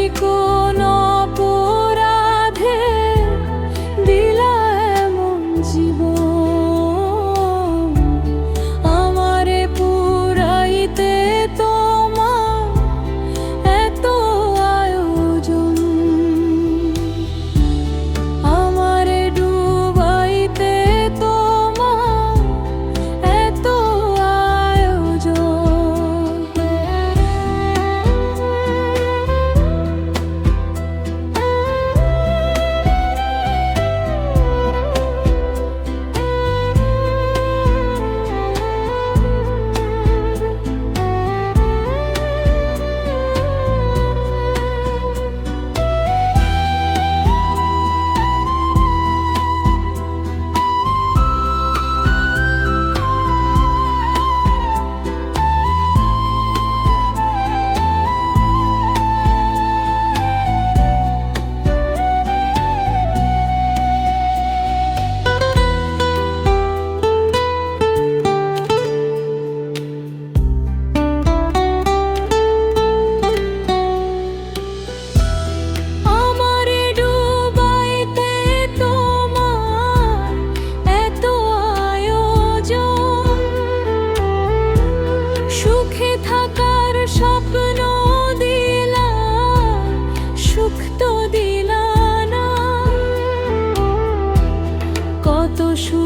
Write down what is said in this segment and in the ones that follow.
Nicole.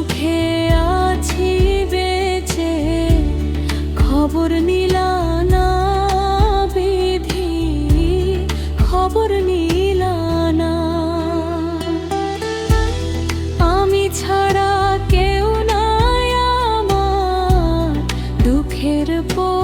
সুখে আছি খবর বিধি খবর আমি ছাড়া কেউ নাই আমার দুঃখের পর